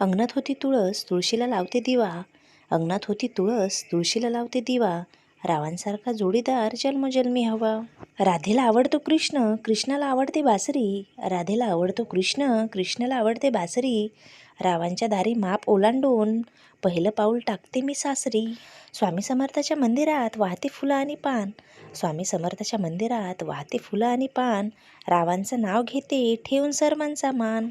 अंगणात होती तुळस तुळशीला लावते दिवा. अंगणात होती तुळस तुळशीला लावते दिवा. रावांसारखा जोडीदार जन्मजन्मी हवा. राधेला आवडतो कृष्ण कृष्णाला आवडते बासरी. राधेला आवडतो कृष्ण कृष्णाला आवडते बासरी. रावांच्या दारी माप ओलांडून पहिलं पाऊल टाकते मी सासरी. स्वामी समर्थाच्या मंदिरात वाहते फुलं आणि पान. स्वामी समर्थाच्या मंदिरात वाहते फुलं आणि पान. रावांचं नाव घेते ठेवून सर्वांचा मान.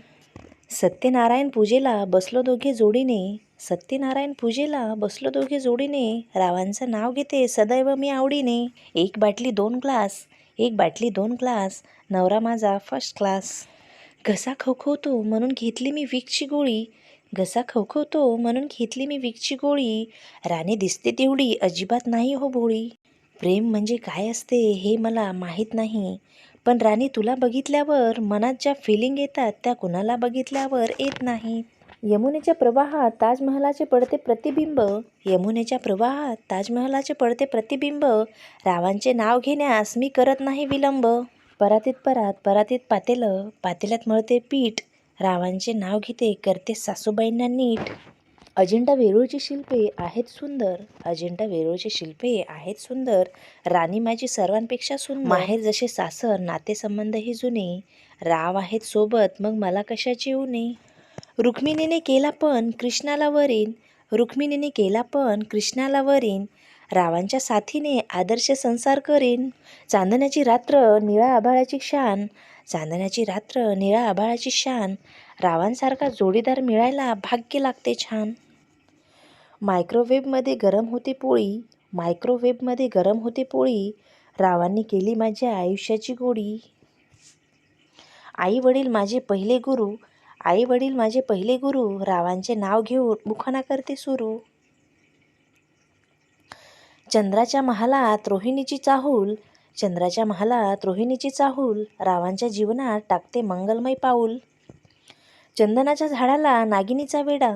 सत्यनारायण पूजेला बसलो दोघे जोडीने. सत्यनारायण पूजेला बसलो दोघे जोडीने. रावांचं नाव घेते सदैव मी आवडीने. एक बाटली दोन ग्लास एक बाटली दोन ग्लास नवरा माझा फर्स्ट क्लास घसा खवखवतो म्हणून घेतली मी विकची गोळी. घसा खवखवतो म्हणून घेतली मी विकची गोळी. राणी दिसते तेवढी अजिबात नाही हो भोळी. प्रेम म्हणजे काय असते हे मला माहीत नाही. पण राणी तुला बघितल्यावर मनात ज्या फिलिंग येतात त्या कुणाला बघितल्यावर येत नाही यमुनेच्या प्रवाहात ताजमहालाचे पडते प्रतिबिंब. यमुनेच्या प्रवाहात ताजमहालाचे पडते प्रतिबिंब. रावांचे नाव घेण्यास मी करत नाही विलंब. परातीत परात परातीत पातेलं पातेल्यात मळते पीठ. रावांचे नाव घेते करते सासूबाईंना नीट. अजिंठा वेरूळची शिल्पे आहेत सुंदर. अजिंठा वेरूळची शिल्पे आहेत सुंदर. राणी माझी सर्वांपेक्षा सुंदर. माहेर जसे सासर नातेसंबंधही जुने. राव आहेत सोबत मग मला कशाची उणे रुक्मिणीने केला पण कृष्णाला वरीन. रुक्मिणीने केला पण कृष्णाला वरीन. रावांच्या साथीने आदर्श संसार करीन. चांदण्याची रात्र निळा आभाळाची शान. चांदण्याची रात्र निळा आभाळाची शान. रावांसारखा जोडीदार मिळायला भाग्य लागते छान. मायक्रोवेव्हमध्ये गरम होते पोळी मायक्रोवेव्हमध्ये गरम होते पोळी रावांनी केली माझ्या आयुष्याची गोडी. आई वडील माझे पहिले गुरु आई वडील माझे पहिले गुरु रावांचे नाव घेऊन मुखाना करते सुरू. चंद्राच्या महालात रोहिणीची चाहूल चंद्राच्या महालात रोहिणीची चाहूल रावांच्या जीवनात टाकते मंगलमय पाऊल. चंदनाच्या झाडाला नागिनीचा वेडा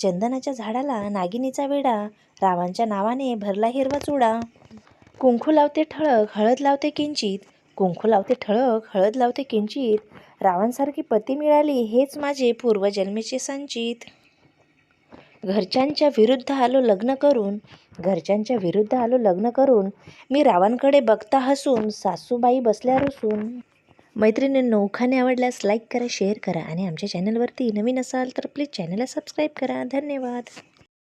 चंदनाच्या झाडाला नागिनीचा वेडा रावांच्या नावाने भरला हिरवा चुडा. कुंकू लावते ठळक हळद लावते किंचित. कुंकू लावते ठळक हळद लावते किंचित. रावांसारखी पती मिळाली हेच माझे पूर्वजन्मीचे संचित. घरच्यांच्या विरुद्ध आलो लग्न करून घरच्यांच्या विरुद्ध आलो लग्न करून मी रावांकडे बघता हसून सासूबाई बसल्या रुसून. मैत्रिणींनो उखाणे आवडल्यास लाईक करा शेअर करा आणि आमच्या चॅनलवरती नवीन असाल तर प्लीज चॅनलला सबस्क्राईब करा. धन्यवाद.